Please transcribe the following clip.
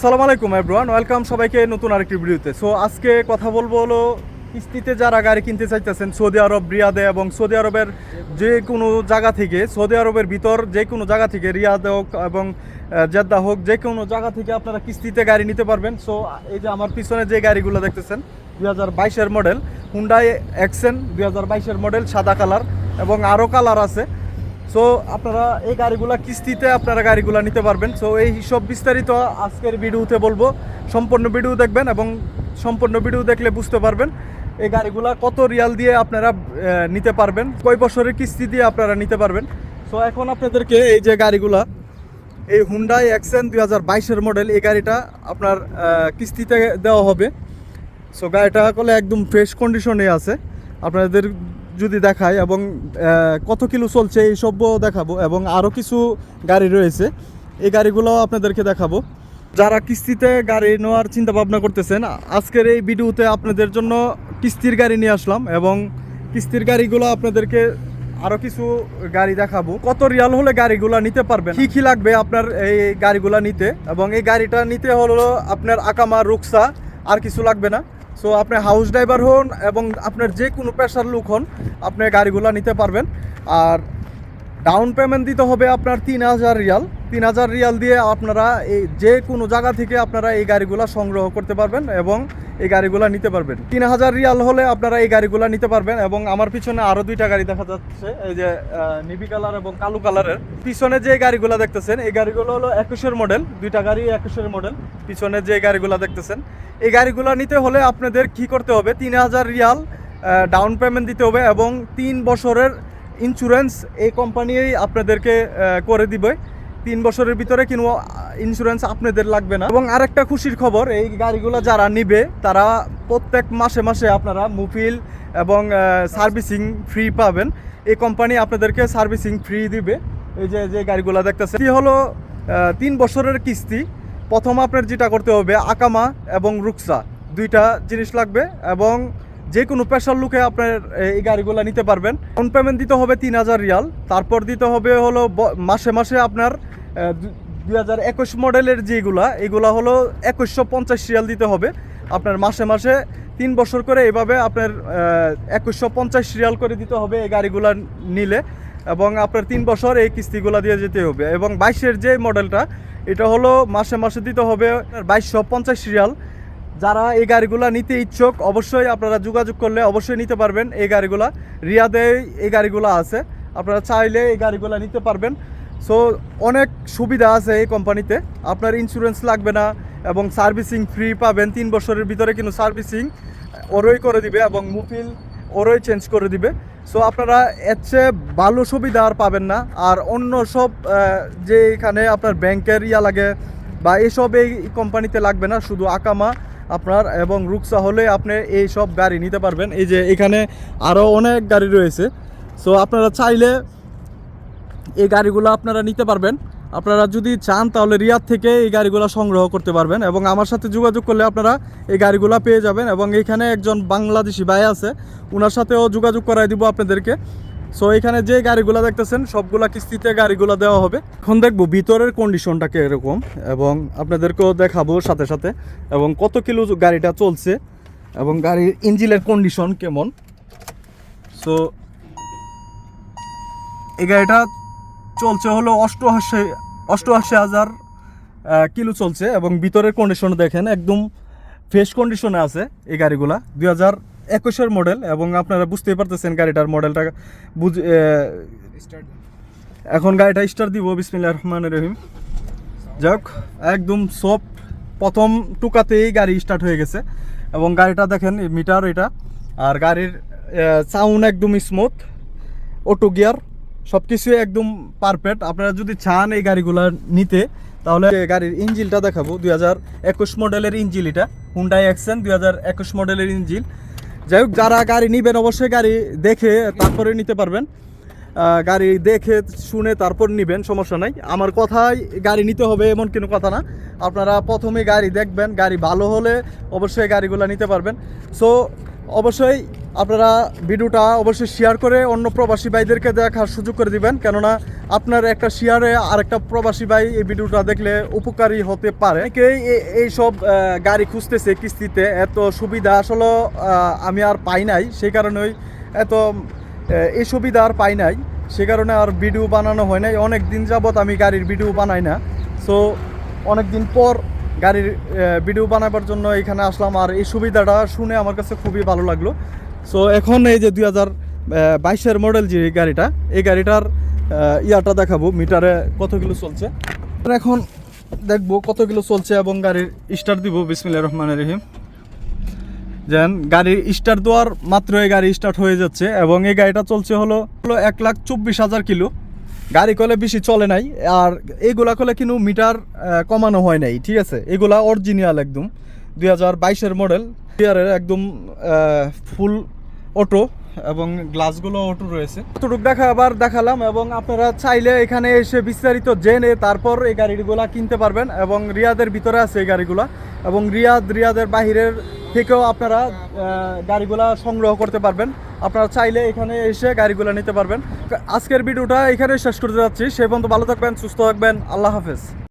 আসসালামু আলাইকুম everyone welcome সবাইকে নতুন আরেকটি ভিডিওতে। সো আজকে কথা বলব হলো, কিস্তিতে যারা গাড়ি কিনতে চাইতেছেন, সৌদি আরব, রিয়াদে এবং সৌদি আরবের যে কোনো জায়গা থেকে, সৌদি আরবের ভিতর যে কোনো জায়গা থেকে, রিয়াদে হোক এবং জেদ্দা হোক, যে কোনো জায়গা থেকে আপনারা কিস্তিতে গাড়ি নিতে পারবেন। সো এই যে আমার পিছনে যে গাড়িগুলো দেখতেছেন, দুই হাজার বাইশের মডেল হুন্ডাই এক্সেন দুই হাজার বাইশের মডেল, সাদা কালার এবং আরও কালার আছে। সো আপনারা এই গাড়িগুলা কিস্তিতে আপনারা গাড়িগুলা নিতে পারবেন। সো এই সব বিস্তারিত আজকের ভিডিওতে বলব। সম্পূর্ণ ভিডিও দেখবেন এবং সম্পূর্ণ ভিডিও দেখলে বুঝতে পারবেন এই গাড়িগুলা কত রিয়াল দিয়ে আপনারা নিতে পারবেন। কয় বছরের কিস্তি দিয়ে আপনারা নিতে পারবেন। সো এখন আপনাদেরকে এই যে গাড়িগুলা, এই হুন্ডাই এক্সেন দুই হাজার বাইশের মডেল এই গাড়িটা আপনার কিস্তিতে দেওয়া হবে। সো গাড়িটা করলে একদম ফ্রেশ কন্ডিশনে আছে। আপনাদের যদি দেখাই এবং কত কিলো চলছে এই সবও দেখাবো এবং আরও কিছু গাড়ি রয়েছে। এই গাড়িগুলো আপনাদেরকে দেখাবো। যারা কিস্তিতে গাড়ি নেওয়ার চিন্তা ভাবনা করতেছেন, আজকের এই ভিডিওতে আপনাদের জন্য কিস্তির গাড়ি নিয়ে আসলাম এবং কিস্তির গাড়িগুলো আপনাদেরকে আরও কিছু গাড়ি দেখাবো। কত রিয়াল হলে গাড়িগুলো নিতে পারবেন? কি কি লাগবে আপনার এই গাড়িগুলো নিতে? এবং এই গাড়িটা নিতে হলো আপনার আকামা, রুকসা, আর কিছু লাগবে না। সো আপনি হাউস ড্রাইভার হন এবং আপনার যে কোনো পেশার লোক হন, আপনি গাড়িগুলো নিতে পারবেন। আর ডাউন পেমেন্ট দিতে হবে আপনার তিন হাজার রিয়াল। তিন হাজার রিয়াল দিয়ে আপনারা এই যে কোনো জায়গা থেকে আপনারা এই গাড়িগুলো সংগ্রহ করতে পারবেন এবং এই গাড়িগুলো নিতে পারবেন। তিন হাজার রিয়াল হলে আপনারা এই গাড়িগুলো নিতে পারবেন এবং আমার পিছনে আরও দুইটা গাড়ি দেখা যাচ্ছে। এই যে নিবি কালার এবং কালো কালারের পিছনে যে গাড়িগুলো দেখতেছেন, এই গাড়িগুলো হলো একুশের মডেল দুইটা গাড়ি একুশের মডেল পিছনে যে গাড়িগুলো দেখতেছেন, এই গাড়িগুলো নিতে হলে আপনাদের কি করতে হবে? তিন হাজার রিয়াল ডাউন পেমেন্ট দিতে হবে এবং তিন বছরের ইন্স্যুরেন্স এই কোম্পানি আপনাদেরকে করে দিবে। তিন বছরের ভিতরে কোনো ইন্স্যুরেন্স আপনাদের লাগবে না। এবং আরেকটা খুশির খবর, এই গাড়িগুলো যারা নিবে, তারা প্রত্যেক মাসে মাসে আপনারা মুফিল এবং সার্ভিসিং ফ্রি পাবেন। এই কোম্পানি আপনাদেরকে সার্ভিসিং ফ্রি দিবে। এই যে যে গাড়িগুলো দেখতেছে এটি হলো তিন বছরের কিস্তি। প্রথম আপনার যেটা করতে হবে, আকামা এবং রুকসা। দুইটা জিনিস লাগবে এবং যে কোনো পেশার লুকে আপনার এই গাড়িগুলো নিতে পারবেন। অন পেমেন্ট দিতে হবে তিন হাজার রিয়াল। তারপর দিতে হবে হলো মাসে মাসে আপনার দুই হাজার একুশ মডেলের যেগুলা, এগুলা হলো একুশশো পঞ্চাশ রিয়াল দিতে হবে। আপনার মাসে মাসে তিন বছর করে এভাবে আপনার একুশশো পঞ্চাশ রিয়াল করে দিতে হবে এই গাড়িগুলা নিলে। এবং আপনার তিন বছর এই কিস্তিগুলা দিয়ে যেতে হবে। এবং বাইশের যে মডেলটা, এটা হলো মাসে মাসে দিতে হবে বাইশশো পঞ্চাশ রিয়াল। যারা এই গাড়িগুলা নিতে ইচ্ছুক, অবশ্যই আপনারা যোগাযোগ করলে অবশ্যই নিতে পারবেন এই গাড়িগুলা। রিয়াদে এই গাড়িগুলা আছে। আপনারা চাইলে এই গাড়িগুলা নিতে পারবেন। সো অনেক সুবিধা আছে এই কোম্পানিতে আপনার ইন্স্যুরেন্স লাগবে না এবং সার্ভিসিং ফ্রি পাবেন। তিন বছরের ভিতরে কিন্তু সার্ভিসিং ওরই করে দিবে এবং মুফিল ওরই চেঞ্জ করে দিবে। সো আপনারা এর চেয়ে ভালো সুবিধা আর পাবেন না। আর অন্য সব যে এখানে আপনার ব্যাংকের ইয়া লাগে বা এইসব এই কোম্পানিতে লাগবে না। শুধু আকামা আপনার এবং রুকসা হলে আপনি এই সব গাড়ি নিতে পারবেন। এই যে এখানে আরও অনেক গাড়ি রয়েছে। সো আপনারা চাইলে এই গাড়িগুলো আপনারা নিতে পারবেন। আপনারা যদি চান তাহলে রিয়াদ থেকে এই গাড়িগুলো সংগ্রহ করতে পারবেন এবং আমার সাথে যোগাযোগ করলে আপনারা এই গাড়িগুলো পেয়ে যাবেন এবং এখানে একজন বাংলাদেশি ভাই আছে ওনার সাথেও যোগাযোগ করাই দিব আপনাদেরকে। সো এখানে যে গাড়িগুলো দেখতেছেন, সবগুলা কিস্তিতে গাড়িগুলো দেওয়া হবে। এখন দেখব ভিতরের কন্ডিশনটাকে এরকম এবং আপনাদেরকেও দেখাবো সাথে সাথে এবং কত কিলো গাড়িটা চলছে এবং গাড়ির ইঞ্জিনের কন্ডিশন কেমন। সো এই গাড়িটা চলছে হলো অষ্টআশি অষ্টআশি হাজার কিলো চলছে এবং ভিতরের কন্ডিশন দেখেন একদম ফ্রেশ কন্ডিশনে আছে এই গাড়িগুলা। দুই হাজার একুশের মডেল এবং আপনারা বুঝতেই পারতেছেন গাড়িটার মডেলটা বুঝ এখন গাড়িটা স্টার্ট দিব বিসমিল্লাহ রহমান রহিম। যাক একদম সফট প্রথম টুকাতেই গাড়ি স্টার্ট হয়ে গেছে এবং গাড়িটা দেখেন মিটার এটা। আর গাড়ির সাউন্ড একদম স্মুথ অটো গিয়ার সব কিছুই একদম পারফেক্ট আপনারা যদি চান এই গাড়িগুলো নিতে, তাহলে গাড়ির ইঞ্জিলটা দেখাবো। দুই হাজার একুশ মডেলের ইঞ্জিল এটা। হুন্ডাই অ্যাকশন দুই হাজার একুশ মডেলের ইঞ্জিল। যাই হোক, যারা গাড়ি নিবেন অবশ্যই গাড়ি দেখে তারপরে নিতে পারবেন। গাড়ি দেখে শুনে তারপর নিবেন, সমস্যা নাই। আমার কথাই গাড়ি নিতে হবে এমন কোনো কথা না। আপনারা প্রথমে গাড়ি দেখবেন, গাড়ি ভালো হলে অবশ্যই গাড়িগুলো নিতে পারবেন। সো অবশ্যই আপনারা ভিডিওটা অবশ্যই শেয়ার করে অন্য প্রবাসী ভাইদেরকে দেখার সুযোগ করে দিবেন। কেননা আপনার একটা শেয়ারে আর একটা প্রবাসী ভাই এই ভিডিওটা দেখলে উপকারী হতে পারে। অনেকেই এ- এইসব আহ, গাড়ি খুঁজতেছে কিস্তিতে। এত সুবিধা আসলে আমি আর পাই নাই। সেই কারণেই এত এই সুবিধা আর পাই নাই। সে কারণে আর ভিডিও বানানো হয় নাই। অনেক দিন যাবত আমি গাড়ির ভিডিও বানাই না। সো অনেক দিন পর গাড়ির ভিডিও বানাবার জন্য এখানে আসলাম। আর এই সুবিধাটা শুনে আমার কাছে খুবই ভালো লাগল। সো এখন এই যে দুই হাজার বাইশের মডেল যে গাড়িটা, এই গাড়িটার ইয়াটা দেখাবো, মিটারে কত কিলো চলছে। এখন দেখব কত কিলো চলছে এবং গাড়ির স্টার্ট দিব, বিসমিল্লাহির রহমানির রহিম। যেন গাড়ির স্টার্ট দেওয়ার মাত্র এই গাড়ি স্টার্ট হয়ে যাচ্ছে, এবং এই গাড়িটা চলছে হলো হলো এক লাখ চব্বিশ হাজার কিলো। গাড়ি কলে বেশি চলে নাই, আর এইগুলা কলে কিন্তু মিটার কমানো হয় নাই, ঠিক আছে? এগুলা অরিজিনাল একদম। দুই হাজার বাইশের মডেল ইয়ারের একদম ফুল অটো এবং গ্লাসগুলো অটো রয়েছে। এতটুকু দেখা আবার দেখালাম এবং আপনারা চাইলে এখানে এসে বিস্তারিত জেনে তারপর এই গাড়িগুলা কিনতে পারবেন এবং রিয়াদের ভিতরে আছে এই গাড়িগুলা এবং রিয়াদ, রিয়াদের বাহিরের থেকেও আপনারা গাড়িগুলা সংগ্রহ করতে পারবেন। আপনারা চাইলে এখানে এসে গাড়িগুলো নিতে পারবেন। আজকের ভিডিওটা এখানে শেষ করতে যাচ্ছি। সে পর্যন্ত ভালো থাকবেন, সুস্থ থাকবেন। আল্লাহ হাফেজ।